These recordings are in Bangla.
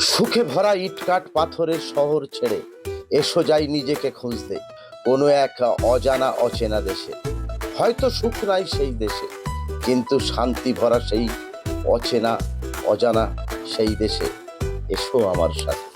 সুখে ভরা ইটকাট পাথরের শহর ছেড়ে এসো যাই নিজেকে খুঁজতে, কোনো এক অজানা অচেনা দেশে। হয়তো সুখ নাই সেই দেশে, কিন্তু শান্তি ভরা সেই অচেনা, অজানা সেই দেশে। এসো আমার সাথে।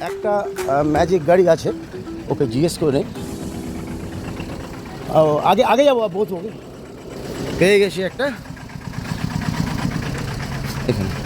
একটা ম্যাজিক গাড়ি আছে ওকে জিজ্ঞেস করে নেই। ও, আগে আগে যাব বলছো ওকে পেয়ে গেছি একটা। এখানে।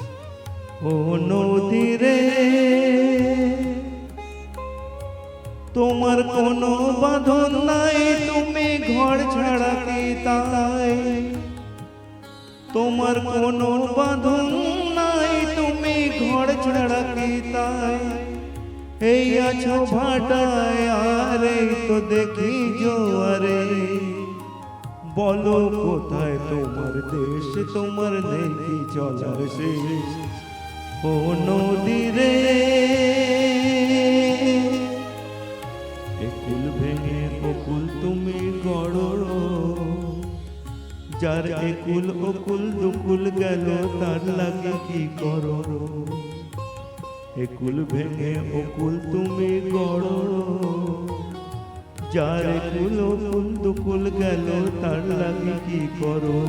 ও নদীরে তোমার কোনো বাঁধন নাই, তুমি ঘর ছাড়া কি তাই? তোমার কোনো বাঁধন নাই, তুমি ঘর ছাড়া কি তাই? এই আছো ভাটায়, আরে তো দেখি জোয়ারে। বলো কোথায় তোমার দেশ, তোমার নেই চলার শেষ? ও নদী রে। একুল ভেঙে অকুল তুমি গড়। যার একুল অকুল দুকুল গেল, তার লাগে কি করো? একুল ভেঙে অকুল তুমি গড়। যার একুল অকুল দুকুল গেল, তার লাগে কি করো?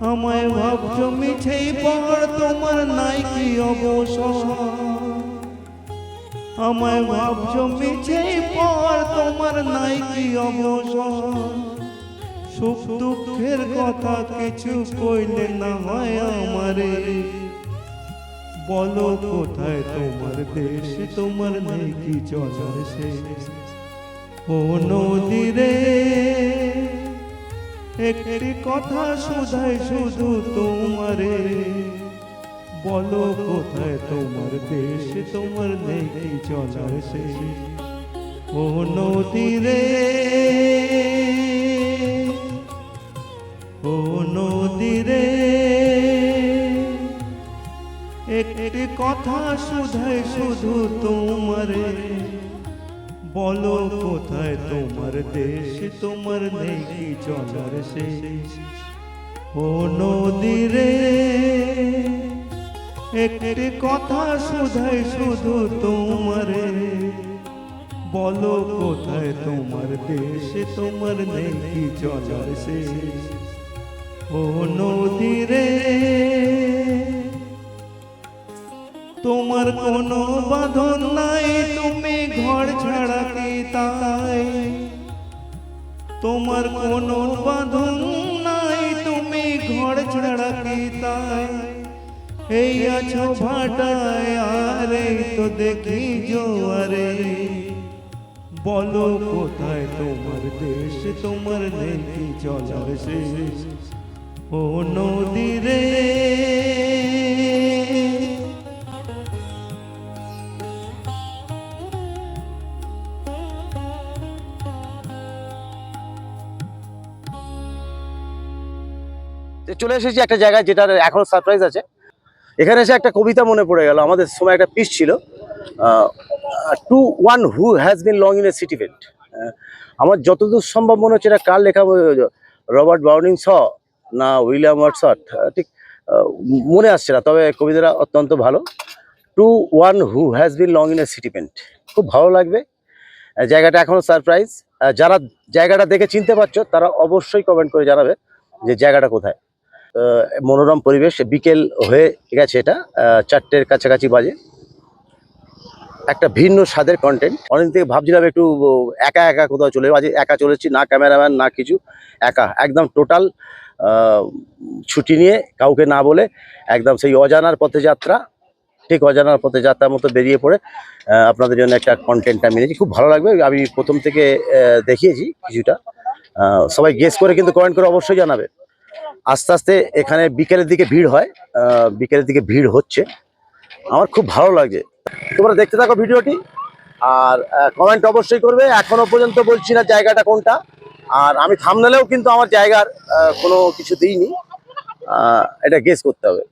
আমায় ভাবছ মিছেই পর, তোমার নাই কি অবসর? আমায় ভাবছ মিছেই পর, তোমার নাই কি অবসর? সুখ দুঃখের কথা কিছু কইলে না হয় আমারে। বলো কোথায় তোমার দেশ, তোমার নেই কি চলার শেষ? ও নদী রে। একটি কথা শুধাই শুধু তোমারে। বলো কোথায় তোমার দেশ, তোমার নেই চলার শেষ ও নদী রে ও নদী রে একটি কথা শুধাই শুধু তোমারে। বলো কোথায় তোমার দেশ? তোমার নেই কি চলার শেষ? ও নদী রে একটি কথা শুধাই শুধু তোমারে। বলো কোথায় তোমার দেশ? তোমার নেই চলার শেষ? ও নদী রে তোমার কোনো বাঁধন নাই তুমি তাই তোমার কোনো বাঁধন নাই, তুমি ঘর ছাড়া তাই? এই আছো ভাটায়, আরে তো দেখি জোয়ারে। বলো কোথায় তোমার দেশ, তোমার নেই কি চলার শেষ ও নদী রে চলে এসেছি একটা জায়গায় যেটার এখনও সারপ্রাইজ আছে। এখানে এসে একটা কবিতা মনে পড়ে গেল। আমাদের সময় একটা পিস ছিল। To one who has been long in a city pent আমার যতদূর সম্ভব মনে হচ্ছে এটা কার লেখা রবার্ট বাউনিং স না উইলিয়াম ওয়াটসট ঠিক মনে আসছে না, তবে কবিতাটা অত্যন্ত ভালো। To one who has been long in a city pent খুব ভালো লাগবে। জায়গাটা এখনও সারপ্রাইজ যারা জায়গাটা দেখে চিনতে পারছ, তারা অবশ্যই কমেন্ট করে জানাবে যে জায়গাটা কোথায়। মনোরম পরিবেশ বিকেল হয়ে গেছে এটা চারটের কাছাকাছি বাজে। একটা ভিন্ন স্বাদের কন্টেন্ট অনেক থেকে ভাবছিলাম একটু একা একা কোথাও চলে। আজ একা চলেছি, না ক্যামেরাম্যান না কিছু, একা। একদম টোটাল ছুটি নিয়ে কাউকে না বলে একদম সেই অজানার পথে যাত্রা, ঠিক অজানার পথে যাত্রার মতো বেরিয়ে পড়ে আপনাদের জন্য একটা কন্টেন্ট আমি নিয়েছি খুব ভালো লাগবে। আমি প্রথম থেকে দেখিয়েছি কিছুটা। সবাই গেস করে কিন্তু কমেন্ট করে অবশ্যই জানাবে। আস্তে আস্তে এখানে বিকেলের দিকে ভিড় হয় বিকেলের দিকে ভিড় হচ্ছে। আমার খুব ভালো লাগে। তোমরা দেখতে থাকো ভিডিওটি, আর কমেন্ট অবশ্যই করবে। এখনও পর্যন্ত বলছি না জায়গাটা কোনটা, আর আমি থামনেলেও কিন্তু আমার জায়গার কোনো কিছু দিইনি। এটা গেস করতে হবে।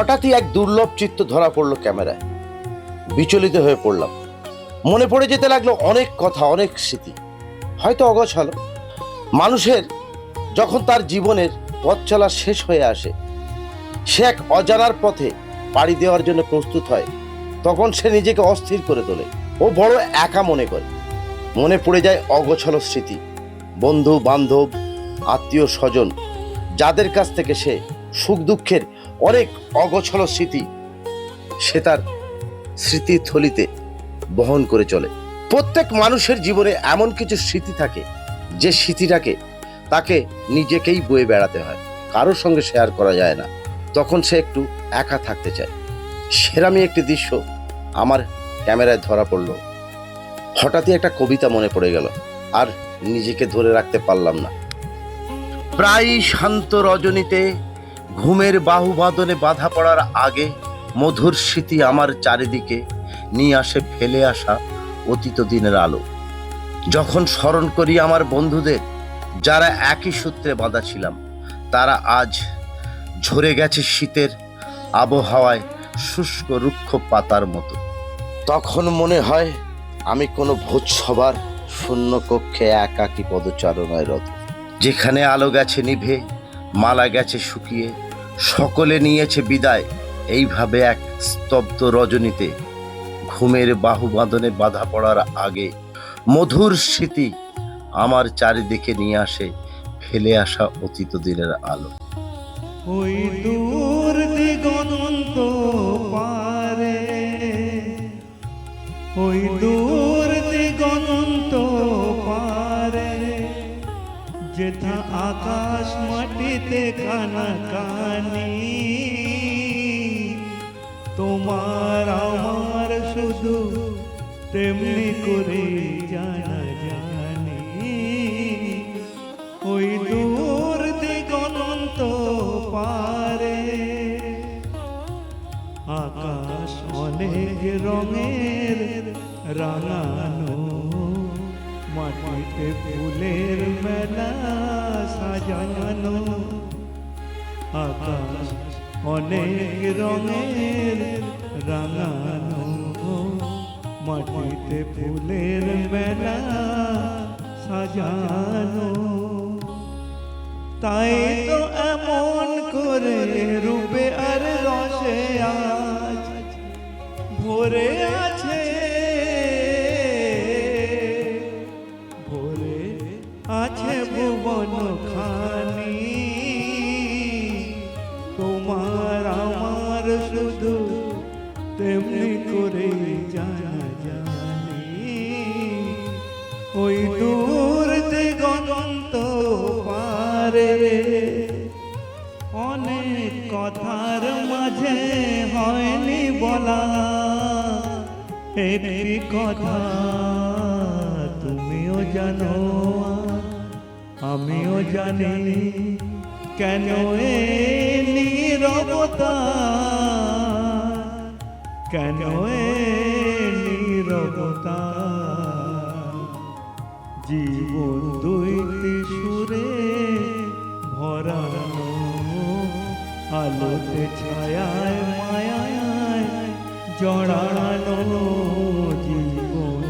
হঠাৎই এক দুর্লভ চিত্র ধরা পড়ল ক্যামেরায়। বিচলিত হয়ে পড়লাম। মনে পড়ে যেতে লাগল অনেক কথা, অনেক স্মৃতি। হয়তো অগোছালো। মানুষের যখন তার জীবনের পথ চলা শেষ হয়ে আসে, সে এক অজানার পথে পাড়ি দেওয়ার জন্য প্রস্তুত হয়, তখন সে নিজেকে অস্থির করে তোলে। ও বড় একা মনে করে। মনে পড়ে যায় অগোছালো স্মৃতি। বন্ধু বান্ধব আত্মীয় স্বজন যাদের কাছ থেকে সে সুখ দুঃখের অনেক অগোছালো স্মৃতি সে তার স্মৃতিথলিতে বহন করে চলে। প্রত্যেক মানুষের জীবনে এমন কিছু স্মৃতি থাকে যে স্মৃতিটাকে তাকে নিজেকেই বয়ে বেড়াতে হয়। কারোর সঙ্গে শেয়ার করা যায় না। তখন সে একটু একা থাকতে চায়। সেরামি একটি দৃশ্য আমার ক্যামেরায় ধরা পড়ল। হঠাৎই একটা কবিতা মনে পড়ে গেল আর নিজেকে ধরে রাখতে পারলাম না। প্রায় শান্ত রজনীতে ঘুমের বাহুবাদনে বাধা পড়ার আগে মধুর স্মৃতি আমার চারিদিকে নিয়ে আসে ফেলে আসা অতীত দিনের আলো। যখন স্মরণ করি আমার বন্ধুদের, যারা একই সূত্রে বাঁধা ছিলাম, তারা আজ ঝরে গেছে শীতের আবহাওয়ায় শুষ্ক রুক্ষ পাতার মতো। তখন মনে হয় আমি কোনো ভোজসভার শূন্য কক্ষে একাকী পদচারণায় রত। যেখানে আলো গেছে নিভে মালা গেছে শুকিয়ে, সকলে নিয়েছে বিদায়। এইভাবে এক স্তব্ধ রজনীতে ঘুমের বাহু বাঁধনে বাধা পড়ার আগে মধুর স্মৃতি আমার চারিদিকে নিয়ে আসে ফেলে আসা অতীত দিনের আলো। ওই দূর দিগন্ত পারে, ওই দূর দিগন্ত পারে, যেথা আকাশ মাটিতে কানা কানি তোমার আমার শুধু তেমনি করে জানি। মাটিতে ফুলের মেলা সাজানো আকাশ অনেক রঙের রাঙানো মাটিতে ফুলের মেলা সাজানো তাই তো এমন করে রূপে আর রসে আজ ভরে আছে শুধু তেমনি করে জানা জানি ওই দূর দিগন্ত পারে অনেক কথার মাঝে হয়নি বলা। একটি কথা তুমিও জানো, আমিও জানি কেন এ নীরবতা কেন নীরবতা জীবন দুইটি সুরে ভরানো আলোতে ছায়ায়, মায়ায় জড়ানো জীবন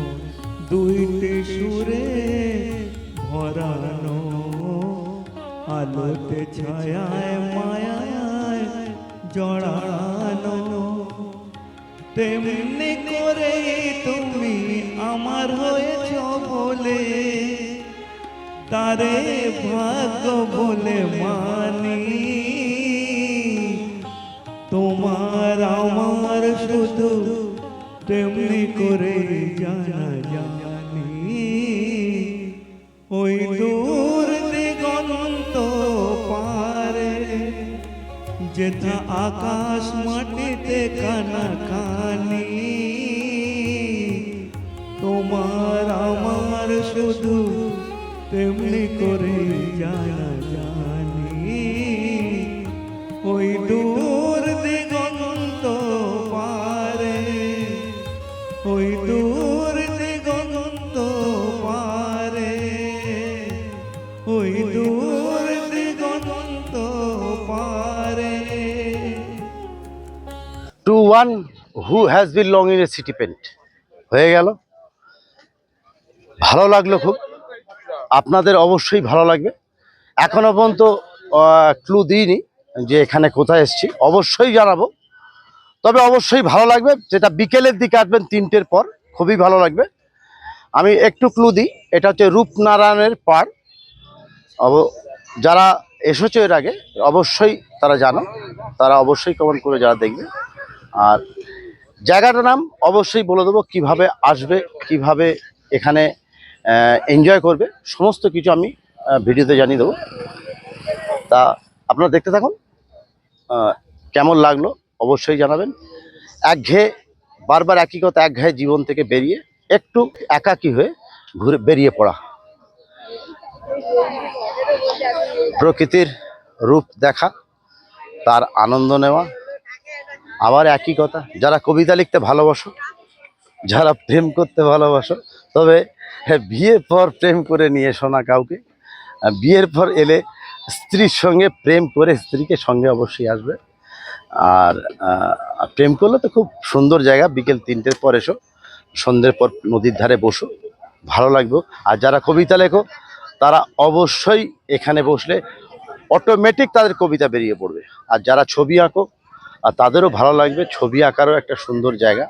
দুইটি সুরে ভরানো আলোতে ছায়ায় মায়ায় জড়ানো তেমনি করে তুমি আমার হয়েছ বলে। তারে ভাগ্য বলে মানি। তোমার আমার শুধু তেমনি করে জানা জানি ওই দূর দিগন্ত পারে, যেথা আকাশ মাটিতে ওই দূর দিগন্ত পারে। ওই দূর দিগন্ত পারে। One, who has been long in a city pent. হয়ে গেল। ভালো লাগল খুব। আপনাদের অবশ্যই ভালো লাগবে। এখনও পর্যন্ত ক্লু দিইনি যে এখানে কোথায় এসেছি। অবশ্যই জানাব। তবে অবশ্যই ভালো লাগবে। যেটা বিকেলের দিকে আসবেন তিনটের পর, খুবই ভালো লাগবে। আমি একটু ক্লু দিই, এটা হচ্ছে রূপনারায়ণের অব, যারা এসেছে এর আগে, অবশ্যই তারা জানো। তারা অবশ্যই কমেন্ট করে যারা দেখবে। আর জায়গাটার নাম অবশ্যই বলে দেবো, কীভাবে আসবে, কীভাবে এখানে এনজয় করবে। সমস্ত কিছু আমি ভিডিওতে জানিয়ে দেবো। তা আপনারা দেখতে থাকুন কেমন লাগল অবশ্যই জানাবেন। একঘেয়ে, বারবার একই কথা, একঘেয়ে জীবন থেকে বেরিয়ে, একটু একাকী হয়ে ঘুরে বেরিয়ে পড়া। প্রকৃতির রূপ দেখা, তার আনন্দ নেওয়া, আবার একই কথা, যারা কবিতা লিখতে ভালোবাসো, যারা প্রেম করতে ভালোবাসো, তবে বিয়ের পর প্রেম করে নিয়ে এসো না কাউকে, বিয়ের পর এলে স্ত্রীর সঙ্গে প্রেম করে স্ত্রীকে সঙ্গে অবশ্যই আসবে। আর প্রেম করলে তো খুব সুন্দর জায়গা, বিকেল তিনটের পর এসো, সন্ধ্যের পর নদীর ধারে বসো, ভালো লাগবে। আর যারা কবিতা লেখো, তারা অবশ্যই এখানে বসলে অটোমেটিক তাদের কবিতা বেরিয়ে পড়বে। আর যারা ছবি আঁকো, আর তাদেরও ভালো লাগবে, ছবি আঁকারও একটা সুন্দর জায়গা।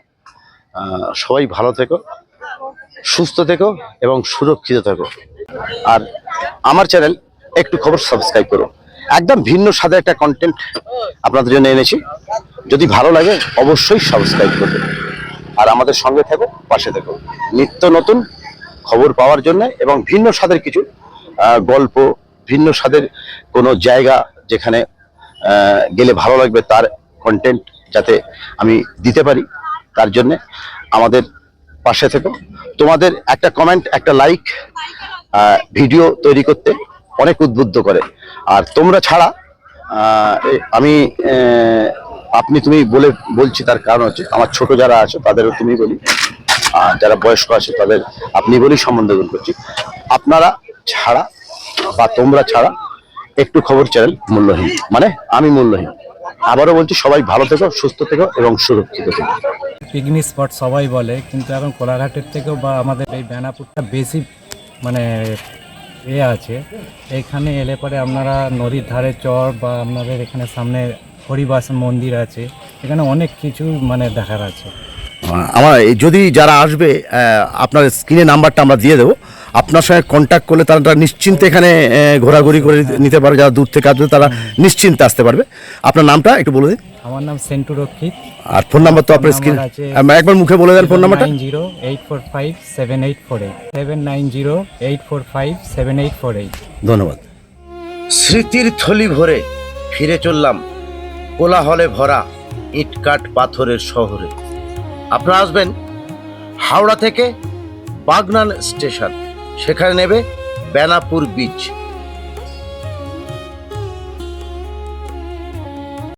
সবাই ভালো থেকো, সুস্থ থেকো এবং সুরক্ষিত থেকো। আর আমার চ্যানেল একটু খবর সাবস্ক্রাইব করো। একদম ভিন্ন স্বাদের একটা কন্টেন্ট আপনাদের জন্য এনেছি। যদি ভালো লাগে, অবশ্যই সাবস্ক্রাইব করবে। আর আমাদের সঙ্গে থেকো, পাশে থেকো। নিত্য নতুন খবর পাওয়ার জন্য এবং ভিন্ন স্বাদের কিছু গল্প, ভিন্ন স্বাদের কোনো জায়গা যেখানে গেলে ভালো লাগবে তার কন্টেন্ট যাতে আমি দিতে পারি, তার জন্যে আমাদের পাশে থেকো। তোমাদের একটা কমেন্ট একটা লাইক ভিডিও তৈরি করতে অনেক উদ্বুদ্ধ করে। আর তোমরা ছাড়া আমি আপনি তুমি বলে, বলছি তার কারণ হচ্ছে, আমার ছোট যারা আছে, তাদেরও তুমি বলি, আর যারা বয়স্ক আছে, তাদের আপনি বলেই সম্বন্ধ গ্রহণ করছি। আপনারা ছাড়া বা তোমরা ছাড়া একটু খবর চ্যানেল মূল্যহীন। মানে আমি মূল্যহীন। আবারও বলছি, সবাই ভালো থেকো, সুস্থ থেকো এবং সুরক্ষিত থেকো। পিকনিক স্পট সবাই বলে, কিন্তু এখন কোলাঘাটের থেকেও বা আমাদের এই বেনাপুরটা বেশি মানে এ আছে। এখানে এলে পরে আপনারা নদীর ধারে চর বা আপনাদের এখানে সামনে হরিবাস মন্দির আছে। এখানে অনেক কিছু মানে দেখার আছে। আমার যদি যারা আসবে আপনার স্ক্রিনে নাম্বারটা আমরা দিয়ে দেবো। আপনার সঙ্গে কন্ট্যাক্ট করলে তারা নিশ্চিন্তে এখানে ঘোরাঘুরি করে নিতে পারবে। যারা দূর থেকে আসবে, তারা নিশ্চিন্তে আসতে পারবে। আপনার নামটা একটু বলে দিন। আমার নাম সেন্টু রক্ষিত। আর ফোন নাম্বার তো আপনার স্ক্রিন আছে একবার মুখে বলে দেন ফোন নাম্বারটা। Nine zero eight four five seven eight four eight. Seven nine zero eight four five seven eight four eight. ধন্যবাদ। স্মৃতির থলি ভরে ফিরে চললাম কোলাহলে ভরা ইটকাট পাথরের শহরে। আপনারা আসবেন হাওড়া থেকে বাগনান স্টেশন। সেখানে নেবে বেনাপুর বিচ